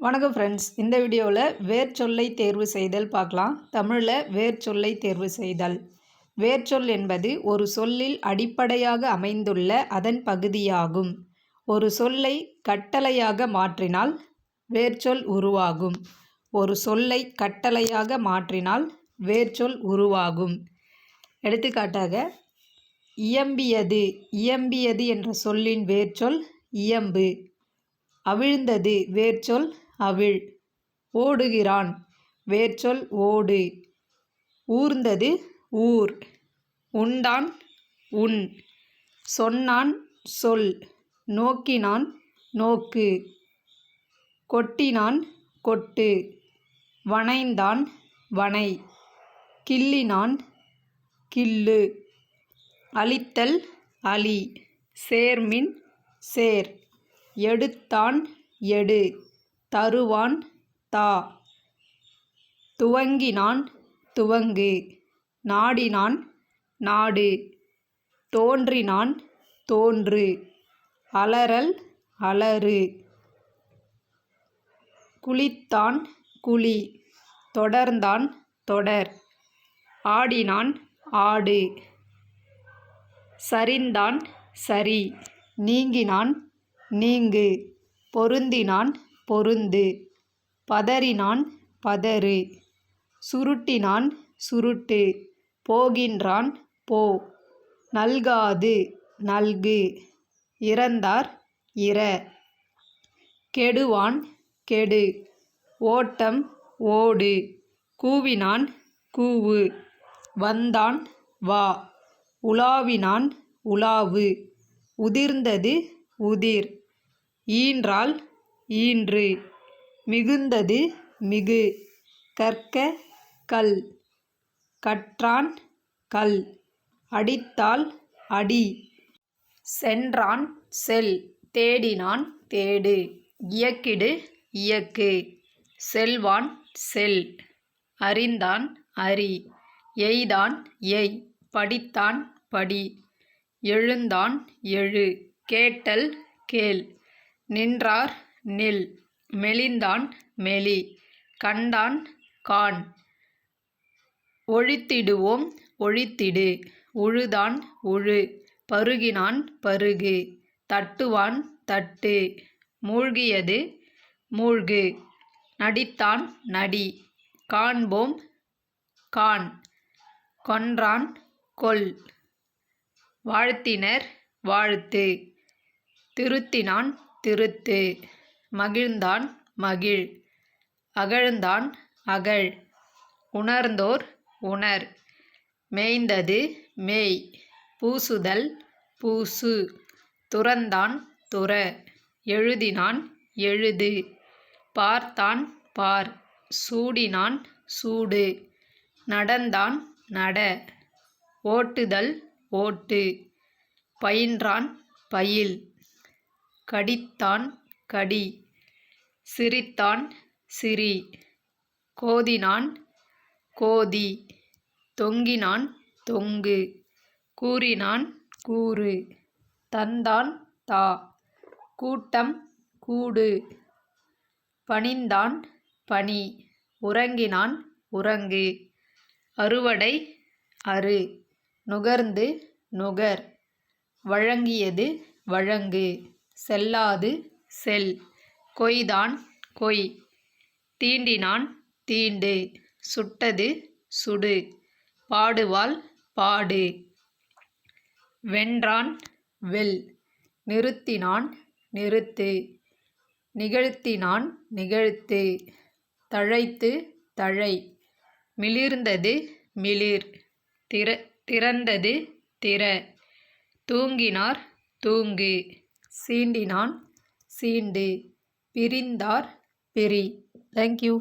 வணக்கம் ஃப்ரெண்ட்ஸ் இந்த வீடியோவில் வேர் சொல்லை தேர்வு செய்தல் பார்க்கலாம். தமிழில் வேர் சொல்லை தேர்வு செய்தல். வேர்ச்சொல் என்பது ஒரு சொல்லில் அடிப்படையாக அமைந்துள்ள அதன் பகுதியாகும். ஒரு சொல்லை கட்டளையாக மாற்றினால் வேர்ச்சொல் உருவாகும். ஒரு சொல்லை கட்டளையாக மாற்றினால் வேர்ச்சொல் உருவாகும். எடுத்துக்காட்டாக இயம்பியது. இயம்பியது என்ற சொல்லின் வேர்ச்சொல் இயம்பு. அவிழ்ந்தது வேர்ச்சொல் அவிழ் ஓடுகிறான். வேர்ச்சொல் ஓடு. ஊர்ந்தது ஊர். உண்டான் உண் சொன்னான் சொல். நோக்கினான் நோக்கு. கொட்டினான் கொட்டு. வனைந்தான் வனை கிள்ளினான் கிள்ளு. அழித்தல் அழி சேர்மின் சேர். எடுத்தான் எடு. தருவான் தா. துவங்கினான் துவங்கு. நாடினான் நாடு. தோன்றினான் தோன்று. அலறல் அலறு. குளித்தான் குழி தொடர்ந்தான் தொடர். ஆடினான் ஆடு. சரிந்தான் சரி. நீங்கினான் நீங்கு. பொருந்தினான் பொருந்து. பதறினான் பதறு. சுருட்டினான் சுருட்டு. போகின்றான் போ. நல்காது நல்கு. இறந்தார் இற. கெடுவான் கெடு. ஓட்டம் ஓடு. கூவினான் கூவு. வந்தான் வா. உலாவினான் உலாவு. உதிர்ந்தது உதிர். ஈன்றால் ஈன்று மிகுந்தது மிகு. கற்க கல். கற்றான் கல். அடித்தால் அடி. சென்றான் செல். தேடினான் தேடு. இயக்கிடு இயக்கு. செல்வான் செல். அறிந்தான் அறி எய்தான் எய். படித்தான் படி. எழுந்தான் எழு. கேட்டல் கேள். நின்றார் நில். மெலிந்தான் மெலி. கண்டான் கான். ஒழித்திடுவோம் ஒழித்திடு. உழுதான் உழு. பருகினான் பருகு. தட்டுவான் தட்டு. மூழ்கியது மூழ்கு. நடித்தான் நடி. காண்போம் கான். கொன்றான் கொல். வாழ்த்தினர் வாழ்த்து. திருத்தினான் திருத்து. மகிழ்ந்தான் மகிழ். அகழ்ந்தான் அகழ். உணர்ந்தோர் உணர். மேய்ந்தது மேய். பூசுதல் பூசு. துறந்தான் துற. எழுதினான் எழுது. பார்த்தான் பார். சூடினான் சூடு. நடந்தான் நட. ஓட்டுதல் ஓட்டு. பயின்றான் பயில். கடித்தான் கடி. சிரித்தான் சிரி. கோதினான் கோதி. தொங்கினான் தொங்கு. கூறினான் கூறு. தந்தான் தா. கூட்டம் கூடு. பணிந்தான் பனி உறங்கினான் உறங்கு. அறுவடை அறு. நுகர்ந்து நுகர். வழங்கியது வழங்கு. செல்லாது செல். கொய்தான் கொய். தீண்டினான் தீண்டு. சுட்டது சுடு. பாடுவாள் பாடு. வென்றான் வெல். நிறுத்தினான் நிறுத்து. நிகழ்த்தினான் நிகழ்த்து. தழைத்து தழை. மிளிர்ந்தது மிளிர். திற திறந்தது திற. தூங்கினார் தூங்கு. சீண்டினான் சீண்டு பிரிந்தார் பிரி. தேங்க்யூ